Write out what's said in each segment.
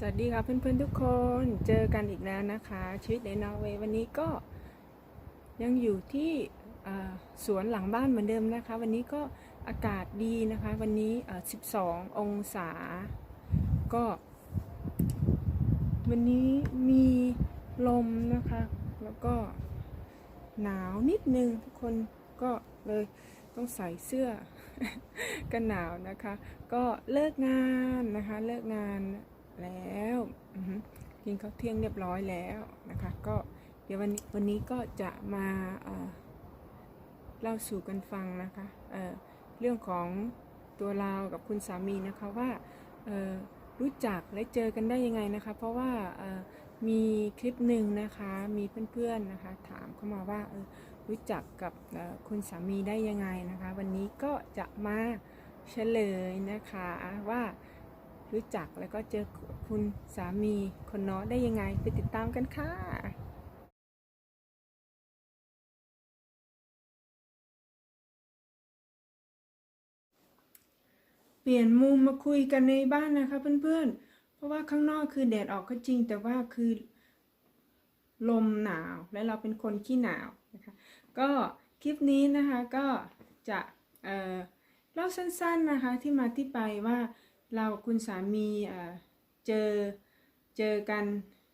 สวัสดีค่ะเพื่อนๆทุกคนเจอกันอีกแล้วนะคะ ชีวิตในนอร์เวย์วันนี้ก็ยังอยู่ที่สวนหลังบ้านเหมือนเดิมนะคะ วันนี้ก็อากาศดีนะคะ วันนี้อ่า12 องศา ก็ วันนี้มีลมนะคะ แล้วก็หนาวนิดนึงทุกคนก็เลยต้องใส่เสื้อกันหนาวนะคะ ก็เลิกงานนะคะเลิกงาน แล้วกินข้าวเที่ยงเรียบร้อยแล้วนะคะ ก็เดี๋ยววันนี้วันนี้ก็จะมาเล่าสู่กันฟังนะคะเเรื่องของตัวเรากับคุณสามีนะคะว่ารู้จักและเจอกันได้ยังไงนะคะ เพราะว่ามีคลิปหนึ่งนะคะมีเพื่อนๆนะคะ ถามเข้ามาว่ารู้จักกับคุณสามีได้ยังไงนะคะ วันนี้ก็จะมาเฉลยนะคะว่า รู้จักแล้วก็เจอคุณสามีคนน้อได้ยังไงไปติดตามกันค่ะเปลี่ยนมุมมาคุยกันในบ้านนะคะเพื่อนๆ เพราะว่าข้างนอกคือแดดออกก็จริง แต่ว่าคือลมหนาวและเราเป็นคนขี้หนาวนะคะก็คลิปนี้นะคะก็จะเเล่าสั้นๆนะคะที่มาที่ไปว่า เราคุณสามีเจอเจอกัน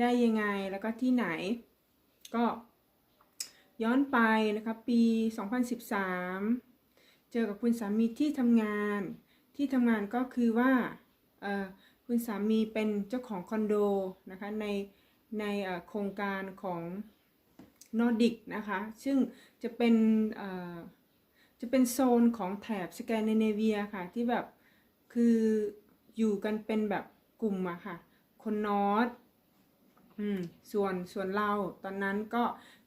ได้ยังไงแล้วก็ที่ไหน ก็ย้อนไปนะคะปี 2013 เจอกับคุณสามีที่ทำงานที่ทำงานก็คือว่าคุณสามีเป็นเจ้าของคอนโดนะคะในในโครงการของนอร์ดิกนะคะซึ่งจะเป็นจะเป็นโซนของแถบสแกนดิเนเวียค่ะที่แบบ คืออยู่กันเป็นแบบกลุ่มอะค่ะ คนนอร์ดอืมส่วนส่วนเราตอนนั้นก็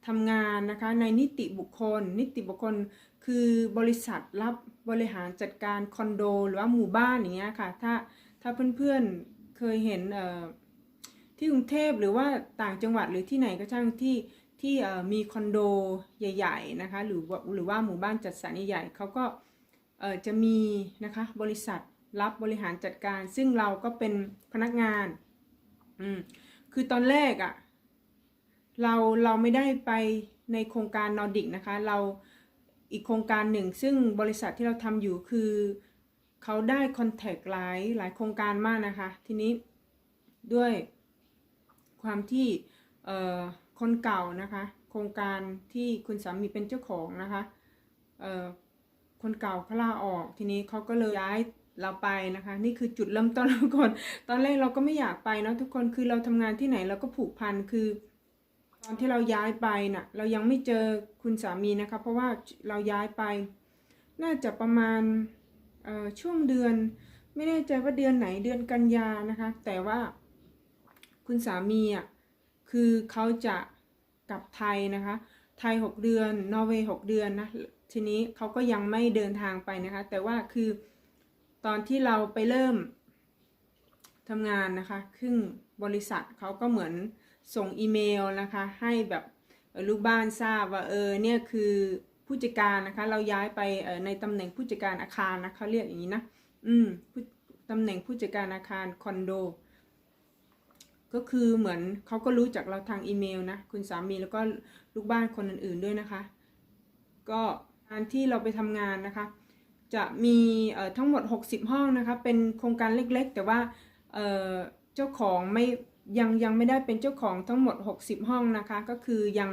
ทำงานนะคะในนิติบุคคล นิติบุคคลคือบริษัทรับบริหารจัดการคอนโด หรือว่าหมู่บ้านอย่างเงี้ยค่ะ ถ้าถ้าเพื่อนๆเคยเห็นเอ่อที่กรุงเทพหรือว่าต่างจังหวัดหรือที่ไหนก็ช่างที่ที่เอ่อมีคอนโดใหญ่ๆนะคะหรือว่าหรือว่าหมู่บ้านจัดสรรใหญ่ๆเขาก็เอ่อจะมีนะคะบริษัท รับบริหารจัดการ ซึ่งเราก็เป็นพนักงาน อืม คือตอนแรกอะ่ะ เราเราไม่ได้ไปในโครงการนอร์ดิกนะคะ เราอีกโครงการหนึ่ง ซึ่งบริษัทที่เราทำอยู่คือเขาได้คอนแทคหลายหลายโครงการมากนะคะ ทีนี้ด้วยความที่เอ่อคนเก่านะคะ โครงการที่คุณสามีเป็นเจ้าของนะคะเอ่อคนเก่าเขาลาออกทีนี้เขาก็เลยย้าย เราไปนะคะ นี่คือจุดเริ่มต้นทุกคนตอนแรกเราก็ไม่อยากไปเนาะทุกคนคือเราทำงานที่ไหนเราก็ผูกพันคือ ตอนที่เราย้ายไปน่ะ เรายังไม่เจอคุณสามีนะคะ เพราะว่าเราย้ายไป น่าจะประมาณช่วงเดือน ไม่แน่ใจว่าเดือนไหนเดือนกันยานะคะ แต่ว่าคุณสามีอะคือเขาจะกลับไทยนะคะ ไทย 6 เดือน นอร์เวย์ 6 เดือนนะ ทีนี้เขาก็ยังไม่เดินทางไปนะคะ แต่ว่าคือ ตอนที่เราไปเริ่มทำงานนะคะครึ่งบริษัทเขาก็เหมือนส่งอีเมลนะคะ ให้แบบลูกบ้านทราบว่าเออเนี่ยคือผู้จัดการนะคะ เราย้ายไปในตำแหน่งผู้จัดการอาคารนะเขาเรียกอย่างนี้นะอืมตำแหน่งผู้จัดการอาคารคอนโดก็คือเหมือนเขาก็รู้จากเราทางอีเมลนะคุณสามีแล้วก็ลูกบ้านคนอื่นๆด้วยนะคะ ก็การที่เราไปทำงานนะคะ จะมีทั้งหมด 60 ห้องนะคะ เป็นโครงการเล็กๆ แต่ว่าเจ้าของไม่ยังยังไม่ได้เป็นเจ้าของทั้งหมด 60 ห้องนะคะ ก็คือยัง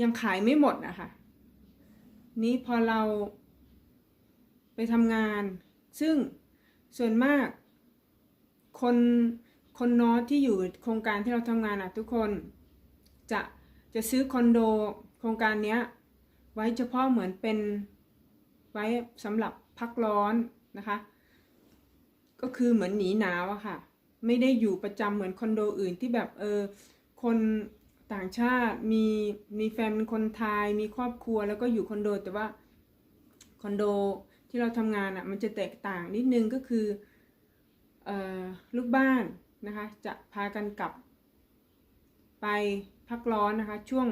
ยังขายไม่หมดนะคะ นี้พอเราไปทำงาน ซึ่งส่วนมาก คนคนนอที่อยู่โครงการที่เราทำงานอะทุกคนจะจะซื้อคอนโดโครงการเนี้ยไว้เฉพาะเหมือนเป็น ไว้สำหรับพักร้อนนะคะ ก็คือเหมือนหนีหนาวอะค่ะ ไม่ได้อยู่ประจำเหมือนคอนโดอื่นที่แบบเออคนต่างชาติมีมีแฟนเป็นคนไทยมีครอบครัวแล้วก็อยู่คอนโดแต่ว่าคอนโดที่เราทำงานอะมันจะแตกต่างนิดนึงก็คือออลูกบ้านนะคะจะพากันกลับ ไปพักร้อนนะคะช่วง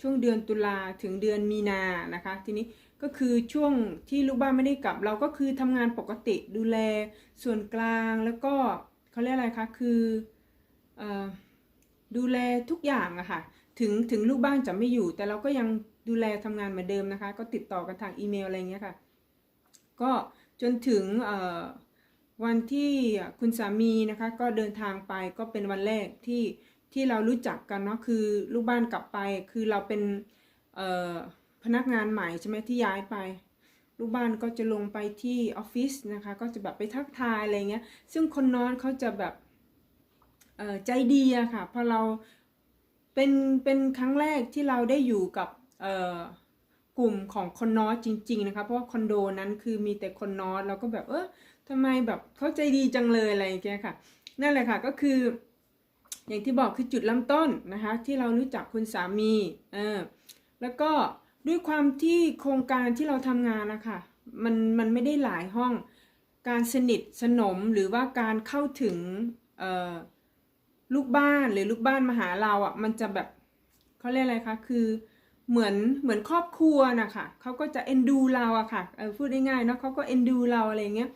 ช่วงเดือนตุลาถึงเดือนมีนานะคะ ทีนี้ ก็คือช่วงที่ลูกบ้านไม่ได้กลับ เราก็คือทำงานปกติดูแลส่วนกลางแล้วก็เขาเรียกอะไรคะคืออดูแลทุกอย่างอะค่ะถึงถึงลูกบ้านจะไม่อยู่ แต่เราก็ยังดูแลทำงานเหมือนเดิมนะคะ ก็ติดต่อกันทางอีเมลอะไรเงี้ยค่ะ ก็จนถึงวันที่คุณสามีนะคะก็เดินทางไปก็เป็นวันแรกที่ที่เรารู้จักกันเนาะคือลูกบ้านกลับไปคือเราเป็นเอ่อ พนักงานใหม่ใช่ไหมที่ย้ายไป ลูกบ้านก็จะลงไปที่ออฟฟิศนะคะ ก็จะแบบไปทักทายอะไรเงี้ย ซึ่งคนนอนเขาจะแบบเออใจดีอะค่ะพอเราเป็นเป็นครั้งแรกที่เราได้อยู่กับเออกลุ่มของคนนอตจริง ๆ นะคะ เพราะว่าคอนโดนั้นคือมีแต่คนนอตเราก็แบบเออทำไมแบบเขาใจดีจังเลยอะไรอย่างเงี้ยค่ะ นั่นแหละค่ะก็คือ อย่างที่บอกคือจุดเริ่มต้นนะคะ ที่เรารู้จักคุณสามีเออแล้วก็ ด้วยความที่โครงการที่เราทำงานนะคะมันมันไม่ได้หลายห้อง การสนิทสนมหรือว่าการเข้าถึงลูกบ้านหรือลูกบ้านมาหาเราอะมันจะแบบเขาเรียกอะไรคะคือเหมือนเหมือนครอบครัวนะคะเขาก็จะเอ็นดูเราอะค่ะพูดง่ายๆเนาะเขาก็เอ็นดูเราอะไรเงี้ย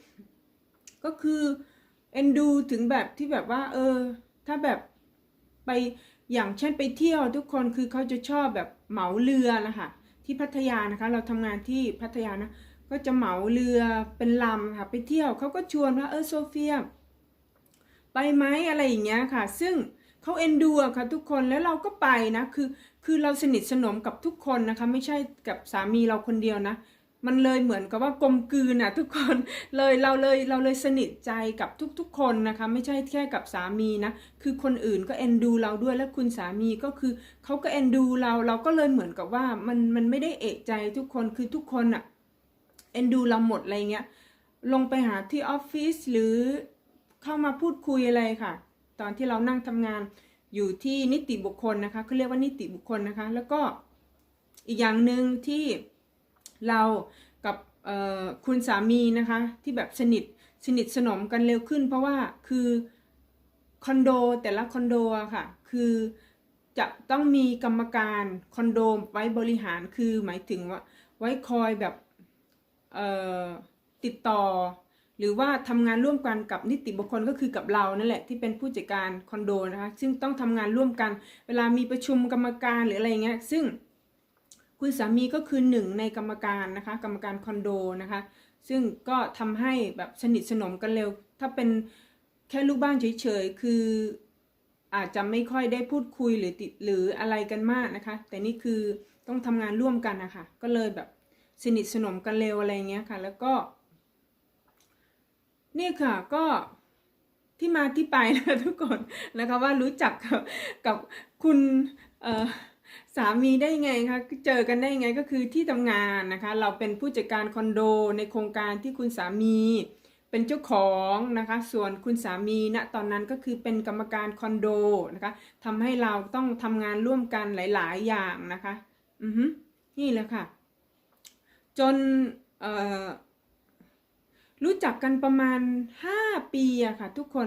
ก็คือเอ็นดูถึงแบบที่แบบว่า เออ ถ้าแบบไปอย่างเช่นไปเที่ยวทุกคนคือเขาจะชอบแบบเหมาเรือนะคะ ที่พัทยานะคะ เราทำงานที่พัทยานะ ก็จะเหมาเรือเป็นลำค่ะไปเที่ยวเขาก็ชวนว่าเออโซเฟีย ไปไหมอะไรอย่างเงี้ยค่ะ ซึ่งเขาเอ็นดูค่ะทุกคนแล้วเราก็ไปนะคือคือเราสนิทสนมกับทุกคนนะคะ ไม่ใช่กับสามีเราคนเดียวนะ มันเลยเหมือนกับว่ากลมกลืนอะทุกคนเลยเราเลยเราเลยสนิทใจกับทุก ๆ คนนะคะ ไม่ใช่แค่กับสามีนะคือคนอื่นก็เอ็นดูเราด้วยและคุณสามีก็คือเขาก็เอ็นดูเราเราก็เลยเหมือนกับว่ามันมันไม่ได้เอะใจทุกคนคือทุกคนอะเอ็นดูเราหมดอะไรเงี้ยลงไปหาที่ออฟฟิศหรือเข้ามาพูดคุยอะไรค่ะ ตอนที่เรานั่งทำงานอยู่ที่นิติบุคคลนะคะเขาเรียกว่านิติบุคคลนะคะ แล้วก็อีกอย่างหนึ่งที่ เรากับคุณสามีนะคะที่แบบสนิทสนิทสนมกันเร็วขึ้น เพราะว่าคือคอนโดแต่ละคอนโดอะค่ะคือจะต้องมีกรรมการคอนโดไว้บริหารคือหมายถึงว่าไว้คอยแบบติดต่อ หรือว่าทำงานร่วมกันกับนิติบุคคลก็คือกับเรานั่นแหละที่เป็นผู้จัดการคอนโดนะคะซึ่งต้องทำงานร่วมกัน เวลามีประชุมกรรมการหรืออะไรเงี้ยซึ่ง คุณสามีก็คือหนึ่งในกรรมการนะคะ กรรมการคอนโดนะคะ ซึ่งก็ทำให้แบบสนิทสนมกันเร็ว ถ้าเป็นแค่ลูกบ้านเฉยๆ คืออาจจะไม่ค่อยได้พูดคุยหรือติดหรืออะไรกันมากนะคะ แต่นี่คือต้องทำงานร่วมกันนะคะ ก็เลยแบบสนิทสนมกันเร็วอะไรเงี้ยค่ะ แล้วก็ นี่ค่ะก็ที่มาที่ไปนะคะทุกคนนะคะว่ารู้จักกับกับคุณเอ่อ สามีได้ไงคะเจอกันได้ไงก็คือที่ทำงานนะคะ เราเป็นผู้จัดการคอนโดในโครงการที่คุณสามีเป็นเจ้าของนะคะ ส่วนคุณสามีณนะตอนนั้นก็คือเป็นกรรมการคอนโดนะคะทำให้เราต้องทำงานร่วมกันหลาย ๆ อย่างนะคะ อือฮึนี่แหละค่ะ จนเอ่อรู้จักกันประมาณ 5 ปีอะค่ะ ทุกคน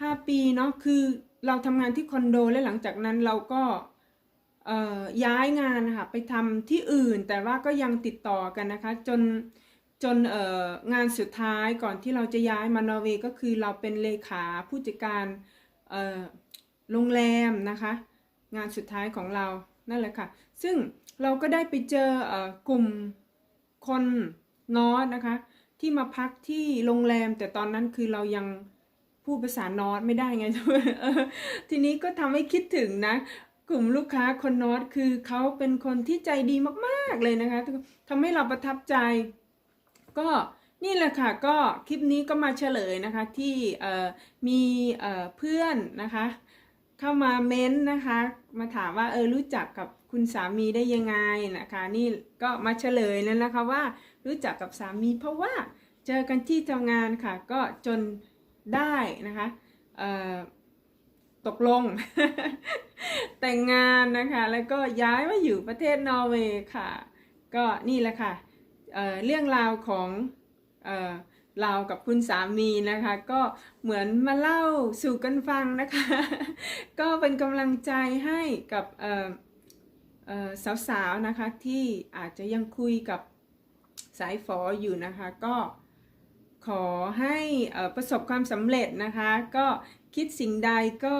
5 ปีเนาะคือเราทำงานที่คอนโดและหลังจากนั้นเราก็ ย้ายงานนะคะไปทำที่อื่น แต่ว่าก็ยังติดต่อกันนะคะ จนจนงานสุดท้ายก่อนที่เราจะย้ายมานอร์เวย์ก็คือเราเป็นเลขาผู้จัดการโรงแรมนะคะ งานสุดท้ายของเรานั่นแหละค่ะ ซึ่งเราก็ได้ไปเจออกลุ่มคนนอร์ดนะคะ ที่มาพักที่โรงแรม แต่ตอนนั้นคือเรายังพูดภาษานอร์ดไม่ได้ไงทีนี้ก็ทำให้คิดถึงนะ กลุ่มลูกค้าคนนอร์ดคือเขาเป็นคนที่ใจดีมากๆเลยนะคะทำให้เราประทับใจ ก็นี่แหละค่ะก็คลิปนี้ก็มาเฉลยนะคะที่มีเพื่อนนะคะเข้ามาเม้นต์นะคะ มาถามว่าเออรู้จักกับคุณสามีได้ยังไงนะคะ นี่ก็มาเฉลยแล้วนะคะว่ารู้จักกับสามีเพราะว่าเจอกันที่ทำงานค่ะ ก็จนได้นะคะเอ่อ ตกลง แต่งงานนะคะ แล้วก็ย้ายมาอยู่ประเทศนอร์เวย์ค่ะ ก็นี่แหละค่ะเเรื่องราวของเอเรากับคุณสามีนะคะ ก็เหมือนมาเล่าสู่กันฟังนะคะ ก็เป็นกำลังใจให้กับสาวๆนะคะที่อาจจะยังคุยกับสายฝออยู่นะคะ ก็ขอให้ประสบความสำเร็จนะคะ ก็ คิดสิ่งใดก็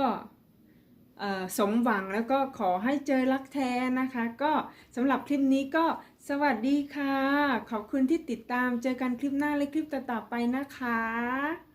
สมหวังแล้วก็ขอให้เจอรักแท้นะคะ ก็สำหรับคลิปนี้ก็สวัสดีค่ะ ขอบคุณที่ติดตามเจอกันคลิปหน้าและคลิปต่อๆไปนะคะ